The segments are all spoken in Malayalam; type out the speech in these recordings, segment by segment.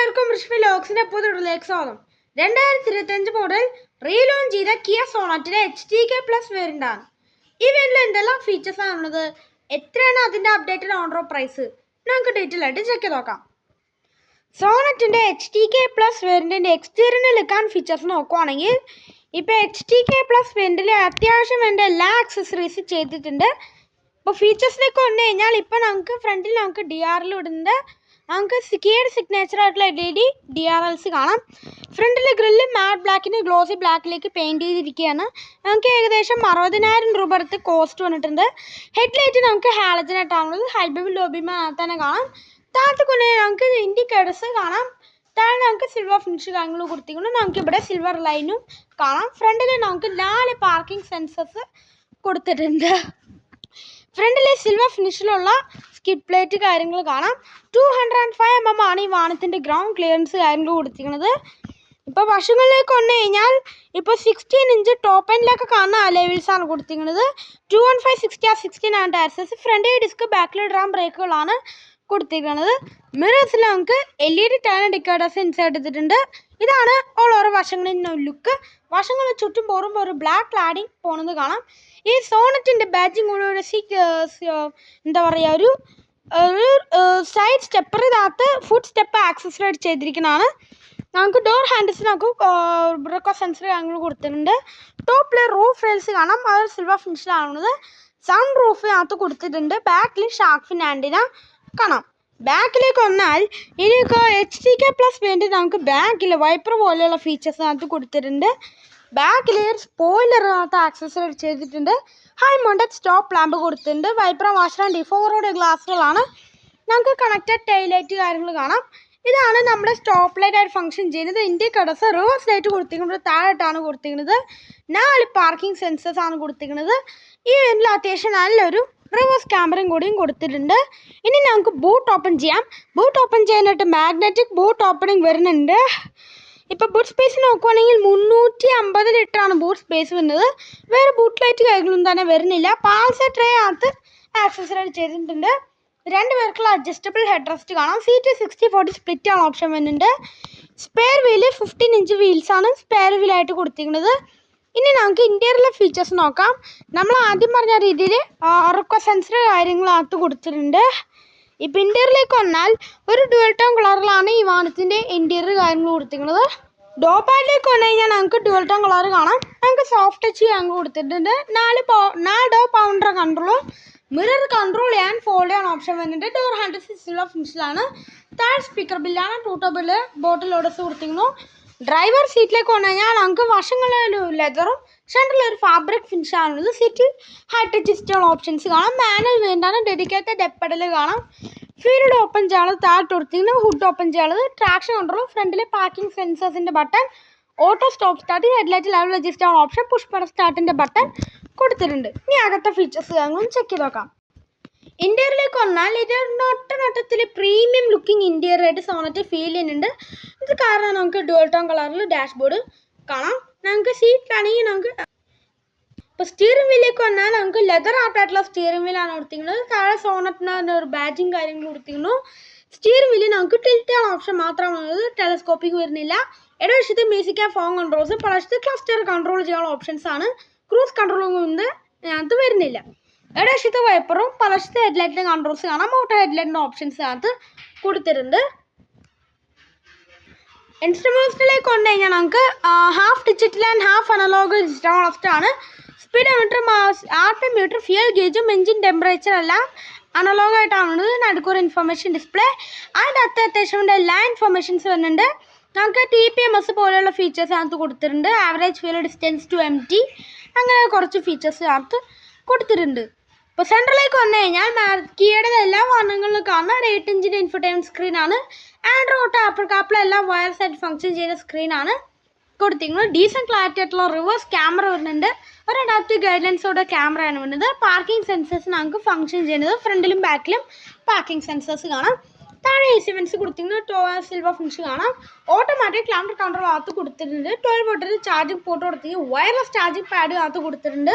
എല്ലാവർക്കും ഋഷഭ ലോക്സിന്റെ പുതിയതിലേക്ക് സ്വാഗതം രണ്ടായിരത്തി ഇരുപത്തഞ്ച് മോഡൽ റീലോഞ്ച് ചെയ്ത Kia സോണറ്റിന്റെ H T K plus variant ആണ്. ഈ വേരിയന്റിൽ എന്തെല്ലാം ഫീച്ചേഴ്സ് ആണുള്ളത് എത്രയാണ് അതിന്റെ അപ്ഡേറ്റഡ് ഓൺ റോ പ്രൈസ് നമുക്ക് ഡീറ്റെയിൽ ആയിട്ട് ചെക്ക് ചെയ്ത് നോക്കാം. സോണറ്റിന്റെ എച്ച് ടി കെ പ്ലസ് വേരിയന്റിന്റെ എക്സ്റ്റീരിയർ എടുക്കാൻ ഫീച്ചേഴ്സ് നോക്കുവാണെങ്കിൽ ഇപ്പോൾ എച്ച് ടി കെ പ്ലസ് വേരിയന്റിൽ അത്യാവശ്യം വേണ്ട എല്ലാ ആക്സസറീസും ചെയ്തിട്ടുണ്ട്. ഇപ്പോൾ ഫീച്ചേഴ്സിലേക്ക് വന്നു കഴിഞ്ഞാൽ ഇപ്പോൾ നമുക്ക് ഫ്രണ്ടിൽ നമുക്ക് ഡി ആറിൽ ഇടുന്നുണ്ട് നമുക്ക് സിക്കിയുടെ സിഗ്നേച്ചർ ആയിട്ടുള്ള L E D D R Ls കാണാം ഫ്രണ്ടിലെ ഗ്രില്ല് മാറ്റ് ബ്ലാക്കിന് ഗ്ലോസി ബ്ലാക്കിലേക്ക് പെയിന്റ് ചെയ്തിരിക്കുകയാണ്. നമുക്ക് ഏകദേശം അറുപതിനായിരം രൂപ അടുത്ത് കോസ്റ്റ് വന്നിട്ടുണ്ട്. ഹെഡ് ഹെഡ്ലൈറ്റ് നമുക്ക് ഹാലജനായിട്ടാണുള്ളത് ഹൈബിൾ ലോബിമാനകത്ത് തന്നെ കാണാം. താഴത്ത് കൊല്ലം നമുക്ക് ഇൻഡിക്കേറ്റേഴ്സ് കാണാം. താഴെ നമുക്ക് സിൽവർ ഫിനിഷ് കാര്യങ്ങൾ കൊടുത്തിരിക്കുന്നു. നമുക്ക് ഇവിടെ സിൽവർ ലൈനും കാണാം. ഫ്രണ്ടിൽ നമുക്ക് നാല് പാർക്കിംഗ് സെൻസസ് കൊടുത്തിട്ടുണ്ട്. ഫ്രണ്ടിലെ സിൽവർ ഫിനിഷിലുള്ള സ്കിഡ് പ്ലേറ്റ് കാര്യങ്ങൾ കാണാം. Two hundred and five M M ആണ് ഈ വാഹനത്തിന്റെ ഗ്രൗണ്ട് ക്ലിയറൻസ് കാര്യങ്ങൾ കൊടുത്തിരിക്കുന്നത്. ഇപ്പോൾ വശങ്ങളിലേക്ക് വന്നു കഴിഞ്ഞാൽ ഇപ്പോൾ സിക്സ്റ്റീൻ ഇഞ്ച് ടോപ്പ് എൻഡിലൊക്കെ കാണുന്ന ആ ആണ് കൊടുത്തിരിക്കുന്നത്. ടു വൺ ഫൈവ് സിക്സ്റ്റി ആ സിക്സ്റ്റീൻ ആണ് ടയർസസ് ഫ്രണ്ട് ഡിസ്ക് ബാക്കിൽ ഡ്രാം ബ്രേക്കുകളാണ് കൊടുത്തിരിക്കുന്നത്. മിറേഴ്സിൽ നമുക്ക് L E D turn indicators insert ചെയ്തിട്ടുണ്ട്. ഇതാണ് ഓൾ ഓരോ വശങ്ങളിന്റെ ലുക്ക് വശങ്ങൾ ചുറ്റും പോറുമ്പോൾ ഒരു ബ്ലാക്ക് ക്ലാഡിങ് പോണത് കാണാം. ഈ സോണറ്റിന്റെ ബാജിങ് കൂടെ എന്താ പറയുക ഒരു ഒരു സൈഡ് സ്റ്റെപ്പറിനകത്ത് ഫുഡ് സ്റ്റെപ്പ് ആക്സസറൈഡ് ചെയ്തിരിക്കുന്നതാണ് നമുക്ക് ഡോർ ഹാൻഡിൽസ് നമുക്ക് ബ്രേക്കോ സെൻസർ കാര്യങ്ങൾ കൊടുത്തിട്ടുണ്ട്. ടോപ്പിൽ റൂഫ് റെയിൽസ് കാണാം. അത് സിൽവർ ഫിനിഷിലാണുള്ളത് സൺ റൂഫിനകത്ത് കൊടുത്തിട്ടുണ്ട്. ബാക്കിൽ ഷാർക്ക് ഫിൻ ആന്റിന കാണാം. ബാക്കിലേക്ക് വന്നാൽ ഇനിയൊക്കെ എച്ച് ഡി കെ പ്ലസ് വേണ്ടി നമുക്ക് ബാക്കിൽ വൈപ്പർ പോലെയുള്ള ഫീച്ചേഴ്സ് അതിനകത്ത് കൊടുത്തിട്ടുണ്ട്. ബാക്കിൽ സ്പോയിലറിനകത്ത് ആക്സസറി ചെയ്തിട്ടുണ്ട്. ഹൈ മൗണ്ടഡ് സ്റ്റോപ്പ് ലാമ്പ് കൊടുത്തിട്ടുണ്ട്. വൈപ്പർ വാഷർ ആൻഡ് ഡിഫോറോടെ ഗ്ലാസ്സുകളാണ് നമുക്ക് കണക്റ്റഡ് ടൈലൈറ്റ് കാര്യങ്ങൾ കാണാം. ഇതാണ് നമ്മുടെ സ്റ്റോപ്പ് ലൈറ്റ് ആയിട്ട് ഫംഗ്ഷൻ ചെയ്യുന്നത്. ഇൻഡിക്കേറ്റേഴ്സ് റിവേഴ്സ് ലൈറ്റ് കൊടുത്തിരിക്കുന്നത്. താഴോട്ടാണ് കൊടുത്തിരിക്കുന്നത്. നാല് പാർക്കിംഗ് സെൻസേഴ്സ് ആണ് കൊടുത്തിരിക്കുന്നത്. ഈ വെന്റിൽ അത്യാവശ്യം നല്ലൊരു റിവേഴ്സ് ക്യാമറയും കൂടിയും കൊടുത്തിട്ടുണ്ട്. ഇനി നമുക്ക് ബൂട്ട് ഓപ്പൺ ചെയ്യാം. ബൂട്ട് ഓപ്പൺ ചെയ്യാനായിട്ട് മാഗ്നറ്റിക് ബൂട്ട് ഓപ്പണിംഗ് വരുന്നുണ്ട്. ഇപ്പോൾ ബൂട്ട് സ്പേസ് നോക്കുവാണെങ്കിൽ മുന്നൂറ്റി അമ്പത് ലിറ്ററാണ് ബൂട്ട് സ്പേസ് വരുന്നത്. വേറെ ബൂട്ട് ലൈറ്റ് കാര്യങ്ങളൊന്നും തന്നെ വരുന്നില്ല. പാൽസ ട്രേ അകത്ത് ആക്സസറൈസ് ചെയ്തിട്ടുണ്ട്. രണ്ട് പേർക്കുള്ള അഡ്ജസ്റ്റബിൾ ഹെഡ് റെസ്റ്റ് കാണാം. സീറ്റ് സിക്സ്റ്റി ഫോർട്ടി സ്പ്ലിറ്റ് ആണ് ഓപ്ഷൻ വരുന്നുണ്ട്. Spare wheel fifteen inch wheels ആണ് സ്പെയർ വീലായിട്ട് കൊടുത്തിരിക്കുന്നത്. ഇനി നമുക്ക് ഇന്റീരിയറിലെ ഫീച്ചേഴ്സ് നോക്കാം. നമ്മൾ ആദ്യം പറഞ്ഞ രീതിയിൽ ഉറക്ക സെൻസർ കാര്യങ്ങളകത്ത് കൊടുത്തിട്ടുണ്ട്. ഇപ്പം ഇന്റീരിയറിലേക്ക് വന്നാൽ ഒരു ഡുവൽ ടോൺ കളറിലാണ് ഈ വാഹനത്തിന്റെ ഇന്റീരിയർ കാര്യങ്ങൾ കൊടുത്തിരിക്കുന്നത്. ഡോ പാഡിലേക്ക് വന്നു കഴിഞ്ഞാൽ നമുക്ക് ഡുവൽ ടോൺ കളർ കാണാം. നമുക്ക് സോഫ്റ്റ് ടച്ച് ഞങ്ങൾ കൊടുത്തിട്ടുണ്ട്. നാല് പോ നാല് ഡോ പൗണ്ടർ കൺട്രോളും മിറർ കൺട്രോൾ ചെയ്യാൻ ഫോൾഡ് ചെയ്യാൻ ഓപ്ഷൻ വന്നിട്ട് ഡോർ ഹാൻഡിൽ സിക്സ്റ്റിലോ ഫിനിഷിലാണ് താഴെ സ്പീക്കർ ബില്ലാണ് ടൂട്ടോ ബില്ല് ബോട്ടിൽ ഓർഡേഴ്സ് ഡ്രൈവർ സീറ്റിലേക്ക് ഞാൻ നമുക്ക് വശങ്ങളിലൊരു ലെതറും സെന്ററിൽ ഒരു ഫാബ്രിക് ഫിനിഷ് ആണുള്ളത്. സീറ്റിൽ ഹൈ ടച്ച് സ്റ്റോൾ ഓപ്ഷൻസ് കാണാം. മാനൽ വേണ്ടാണ് ഡെഡിക്കേറ്റഡ് എപ്പടൽ കാണാം. ഫീൽഡ് ഓപ്പൺ ചെയ്യാനുള്ളത് താഴെ കൊടുത്തിരിക്കുന്നു ഹുഡ് ഓപ്പൺ ചെയ്യാനുള്ളത്. ട്രാക്ഷൻ കൺട്രോൾ ഫ്രണ്ടിലെ parking സെൻസേഴ്സിന്റെ button auto stop start headlight level adjust option push button സ്റ്റാർട്ടിന്റെ button കൊടുത്തിട്ടുണ്ട്. ഇനി അകത്തെ ഫീച്ചേഴ്സ് കാര്യങ്ങളും ചെക്ക് ചെയ്ത് നോക്കാം. ഇന്റീരിയറിലേക്ക് വന്നാൽ ഇത് നോട്ട നോട്ടത്തിൽ പ്രീമിയം ലുക്കിംഗ് ഇന്റീരിയർ ആയിട്ട് സോണറ്റ് ഫീൽ ചെയ്യുന്നുണ്ട്. ഇത് കാരണം നമുക്ക് ഡുവൽ ടോൺ കളറിൽ ഡാഷ്ബോർഡ് കാണാം. നമുക്ക് സീറ്റിലാണെങ്കിൽ നമുക്ക് ഇപ്പോൾ സ്റ്റിയറിംഗ് വീലിലേക്ക് വന്നാൽ നമുക്ക് ലെതർ ആർട്ടായിട്ടുള്ള സ്റ്റിയറിംഗ് വീലാണ് കൊടുത്തിരിക്കുന്നത്. താഴെ സോണറ്റിന് ഒരു ബാജും കാര്യങ്ങൾ കൊടുത്തിരിക്കുന്നു. സ്റ്റിയറിംഗ് വീലിൽ നമുക്ക് ടിൽറ്റ് ആണ് ഓപ്ഷൻ മാത്രമാണ് ടെലസ്കോപ്പിംഗ് വരുന്നില്ല. ഇടവശത്ത് മ്യൂസിക് ആൻഡ് ഫോൺ കൺട്രോൾസ് പലവശത്ത് ക്ലസ്റ്റർ കൺട്രോൾ ചെയ്യാനുള്ള ഓപ്ഷൻസ് ആണ്. ക്രൂസ് കൺട്രോളിംഗ് ഒന്നും അതിനകത്ത് വരുന്നില്ല. ഇടവശത്ത് വൈപ്പറും പലവശത്ത് ഹെഡ്ലൈറ്റിന്റെ കൺട്രോൾസ് കാണാം. ഓട്ടോ ഹെഡ്ലൈറ്റിന്റെ ഓപ്ഷൻസ് അകത്ത് കൊടുത്തിട്ടുണ്ട്. ഇൻസ്ട്രുമെൻസിലേക്ക് കൊണ്ടു കഴിഞ്ഞാൽ നമുക്ക് half digital and half analogue digital ആണ്. Speedometer R P meter fuel ഗേജും engine temperature എല്ലാം അനലോഗ് ആയിട്ടാണ് നടുക്കൊരു ഇൻഫർമേഷൻ ഡിസ്പ്ലേ അതിന്റെ അകത്ത് അത്യാവശ്യം എല്ലാ ഇൻഫർമേഷൻസ് വരുന്നുണ്ട്. നമുക്ക് ടി പി എം എസ് പോലെയുള്ള ഫീച്ചേഴ്സ് അതിനകത്ത് കൊടുത്തിട്ടുണ്ട്. Average fuel distance to empty അങ്ങനെ കുറച്ച് ഫീച്ചേഴ്സ് അതിനകത്ത് കൊടുത്തിട്ടുണ്ട്. ഇപ്പോൾ സെൻട്രലിലേക്ക് വന്നു. കഴിഞ്ഞാൽ മാക്കിയുടെ എല്ലാ വാഹനങ്ങളിലും കാണുന്ന എയ്റ്റ് ഇഞ്ചിന്റെ ഇൻഫർടൈൻമെന്റ് സ്ക്രീനാണ് ആൻഡ്രോട്ട് ആപ്പിൾ കാപ്പിലെല്ലാം വയർസ് ആയിട്ട് ഫംഗ്ഷൻ ചെയ്യുന്ന സ്ക്രീനാണ് കൊടുത്തിരിക്കുന്നത്. ഡീസന്റ് ക്ലാരിറ്റി ആയിട്ടുള്ള റിവേഴ്സ് ക്യാമറ വരുന്നുണ്ട്. ഒരു അഡാപ്റ്റീവ് ഗൈഡൻസോടെ ക്യാമറയാണ് വരുന്നത്. പാർക്കിംഗ് സെൻസേഴ്സ് നമുക്ക് ഫംഗ്ഷൻ ചെയ്യുന്നത്. ഫ്രണ്ടിലും ബാക്കിലും പാർക്കിംഗ് സെൻസേഴ്സ് കാണാം. താഴെ എ സി വെൻസ് കൊടുത്തിരിക്കുന്നത് ടോ സിൽവർ ഫിനിഷ് കാണാം. ഓട്ടോമാറ്റിക് ക്ലാമ്പർ കൗണ്ടർ അകത്ത് കൊടുത്തിട്ടുണ്ട്. ട്വൽവ് വോട്ടിൽ ചാർജിംഗ് പോർട്ട് കൊടുത്തി വയർലെസ് ചാർജിംഗ് പാഡ് അകത്ത് കൊടുത്തിട്ടുണ്ട്.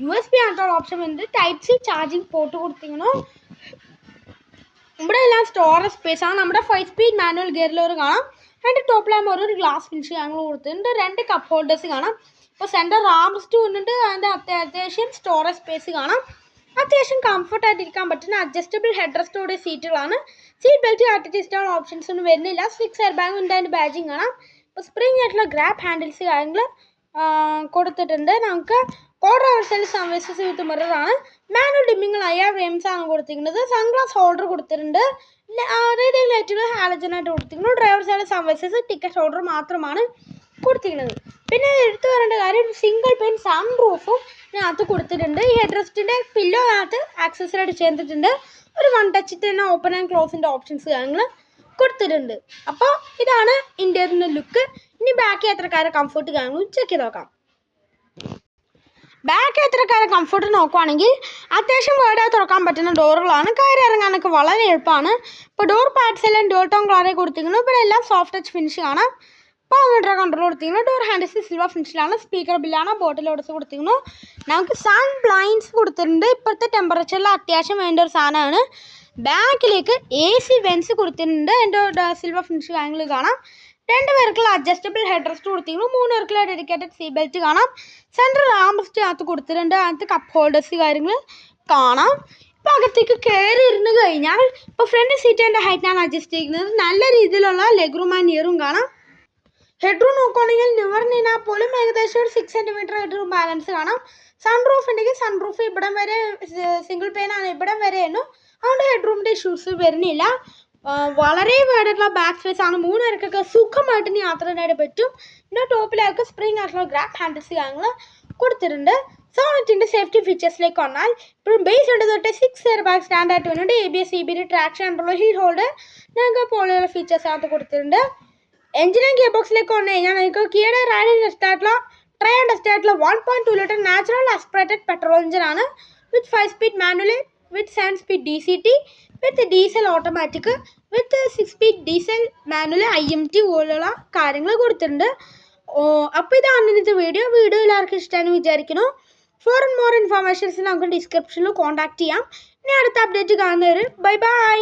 യു എസ് ബി ആയിട്ടുള്ള ഓപ്ഷൻ വരുന്നത് ടൈപ്പ് സി ചാർജിങ് പോർട്ട് കൊടുത്തിരിക്കുന്നു. ഇവിടെ എല്ലാം സ്റ്റോറേജ് സ്പേസ് ആണ്. നമ്മുടെ ഫൈവ് സ്പീഡ് മാനുവൽ ഗിയറിലൊരു കാണാം. രണ്ട് ടോപ്പിലാകുമ്പോൾ ഒരു ഗ്ലാസ് ഫിനിഷ് ഞങ്ങൾ കൊടുത്തിട്ടുണ്ട്. രണ്ട് കപ്പ് ഹോൾഡേഴ്സ് കാണാം. ഇപ്പോൾ സെന്റർ റാംസ്റ്റ് ഉണ്ട് അതിന്റെ അത്യ- അത്യാവശ്യം സ്റ്റോറേജ് സ്പേസ് കാണാം. അത്യാവശ്യം കംഫർട്ടായിട്ട് ഇരിക്കാൻ പറ്റുന്ന അഡ്ജസ്റ്റബിൾ ഹെഡ് റെസ്റ്റോടെ സീറ്റുകളാണ് സീറ്റ് ബെൽറ്റ് അഡ്ജസ്റ്റ് ഓപ്ഷൻസ് ഒന്നും വരുന്നില്ല. സിക്സ് എയർ ബാഗ് ഉണ്ട് അതിന്റെ ബാജിങ് കാണാം. ഇപ്പോൾ സ്പ്രിങ് ആയിട്ടുള്ള ഗ്രാബ് ഹാൻഡിൽസ് കാര്യങ്ങൾ കൊടുത്തിട്ടുണ്ട്. നമുക്ക് കോഡ് അവസ്ഥയിൽ സർവീസസ് വിത്ത് മിററാണ് മാനുവൽ ഡിമ്മിങ്ങൾ ആർ റെയിംസ് ആണ് കൊടുത്തിരിക്കുന്നത്. സൺഗ്ലാസ് ഹോൾഡർ കൊടുത്തിട്ടുണ്ട്. റേഡിയോ ലൈറ്റുകൾ ഹാലജനായിട്ട് കൊടുത്തിരിക്കുന്നു. Driver side services ticket holder മാത്രമാണ് കൊടുത്തിരിക്കുന്നത്. പിന്നെ എടുത്തു പറയേണ്ട കാര്യം സിംഗിൾ പെൻ സൺ റൂഫും ഇതിനകത്ത് കൊടുത്തിട്ടുണ്ട്. ഈ ഹെഡ് റെസ്റ്റിന്റെ പില്ലോനകത്ത് ആയിട്ട് ചെയ്തിട്ടുണ്ട് ഒരു വൺ ടച്ച് തന്നെ ഓപ്പൺ ആൻഡ് ക്ലോസിന്റെ ഓപ്ഷൻസ് കാര്യങ്ങൾ കൊടുത്തിട്ടുണ്ട്. അപ്പോൾ ഇതാണ് ഇന്ത്യയുടെ ലുക്ക് ഇനി ബാക്ക് എത്രക്കാരെ കംഫർട്ട് കാര്യങ്ങളും ചെക്ക് ചെയ്ത് നോക്കാം. ബാക്ക് യാത്രക്കാരെ കംഫർട്ട് നോക്കുവാണെങ്കിൽ അത്യാവശ്യം വേർഡായി തുറക്കാൻ പറ്റുന്ന ഡോറുകളാണ് കയറി ഇറങ്ങാനൊക്കെ വളരെ എളുപ്പമാണ്. ഇപ്പോൾ ഡോർ പാഡ്സ് എല്ലാം ഡോർ ടോൺ കളറെ കൊടുത്തിരിക്കുന്നു. ഇവിടെ എല്ലാം സോഫ്റ്റ് ടച്ച് ഫിനിഷ് കാണാം. പവർ കൺട്രോൾ കൊടുത്തിരിക്കുന്നു ഡോർ ഹാൻഡിൽസ് സിൽവർ ഫിനിഷിലാണ് സ്പീക്കർ ബില്ലാണ് ബോട്ടിൽ ഓടിച്ച് കൊടുത്തിരിക്കുന്നു നമുക്ക് സൺ ബ്ലൈൻഡ്സ് കൊടുത്തിട്ടുണ്ട്. ഇപ്പോഴത്തെ ടെമ്പറേച്ചറിൽ അത്യാവശ്യം വേണ്ട ഒരു സാധനമാണ്. ബാക്കിലേക്ക് എ സി വെൻസ് കൊടുത്തിട്ടുണ്ട്. എന്റെ സിൽവർ ഫിനിഷ് കാര്യങ്ങൾ കാണാം. രണ്ട് പേർക്കുള്ള അഡ്ജസ്റ്റബിൾ ഹെഡ് റെസ്റ്റ് കൊടുത്തിരുന്നു. മൂന്ന് പേർക്കുള്ള ഡെഡിക്കേറ്റഡ് സീ ബെൽറ്റ് കാണാം. സെൻട്രൽ ആം റെസ്റ്റ് അകത്ത് കൊടുത്തിട്ടുണ്ട്. അതിനകത്ത് കപ്പ് ഹോൾഡേഴ്സ് കാര്യങ്ങൾ കാണാം. ഇപ്പം അകത്തേക്ക് കയറി ഇരുന്ന് കഴിഞ്ഞാൽ ഇപ്പോൾ ഫ്രണ്ട് സീറ്റിന്റെ ആണ് അഡ്ജസ്റ്റ് ചെയ്യുന്നത്. നല്ല രീതിയിലുള്ള ലെഗ് ഇയറും കാണാം. ഹെഡ് റൂം നോക്കുകയാണെങ്കിൽ നിന്നാൽ പോലും ഏകദേശം ഒരു സിക്സ് സെന്റിമീറ്റർ റൂം ബാലൻസ് കാണാം. സൺ റൂഫ് ഉണ്ടെങ്കിൽ സൺ റൂഫ് ഇവിടം വരെ സിംഗിൾ പെയിൻ ആണ് ഇവിടം വരെയാണ് അതുകൊണ്ട് ഹെഡ് റൂമിന്റെ ഇഷ്യൂസ് വരുന്നില്ല. വളരെ വേടുള്ള ബാക്ക് സ്പേസ് ആണ്. മൂന്ന് പേർക്കൊക്കെ സുഖമായിട്ട് ഇനി യാത്ര ചെയ്യാനായിട്ട് പറ്റും. പിന്നെ ടോപ്പിലേക്ക് സ്പ്രിംഗ് ആയിട്ടുള്ള ഗ്രാപ്പ് ഹാൻഡിൽസ് കാര്യങ്ങൾ കൊടുത്തിട്ടുണ്ട്. സോണറ്റിന്റെ സേഫ്റ്റി ഫീച്ചേഴ്സിലേക്ക് വന്നാൽ ഇപ്പോഴും ബേസ് ഉണ്ട് തൊട്ട് സിക്സ് ഇയർ ബാഗ് സ്റ്റാൻഡായിട്ട് വരുന്നുണ്ട്. A B S C B traction ആയിട്ടുള്ള ഹോൾഡ് ഞങ്ങൾക്ക് പോലെയുള്ള ഫീച്ചേഴ്സ് അകത്ത് കൊടുത്തിട്ടുണ്ട്. എഞ്ചിനും ഗിയർ വന്നു. കഴിഞ്ഞാൽ നിങ്ങൾക്ക് കിയുടെ റാഡി ടെസ്റ്റ് ആയിട്ടുള്ള ട്രൈ ആൻഡ് ആയിട്ടുള്ള one point two litre natural aspirated petrol എഞ്ചിനാണ് with five speed manual with seven speed D C T with diesel automatic with six speed diesel manual I M T പോലുള്ള കാര്യങ്ങൾ കൊടുത്തിട്ടുണ്ട്. അപ്പോൾ ഇതാണ് ഇന്നത്തെ വീഡിയോ വീഡിയോ എല്ലാവർക്കും ഇഷ്ടമാണെന്ന് വിചാരിക്കുന്നു. ഫോർ മോർ ഇൻഫർമേഷൻസ് നമുക്ക് ഡിസ്ക്രിപ്ഷനിൽ കോൺടാക്ട് ചെയ്യാം. ഇനി അടുത്ത അപ്ഡേറ്റ് കാണുന്നവർ ബൈ ബൈ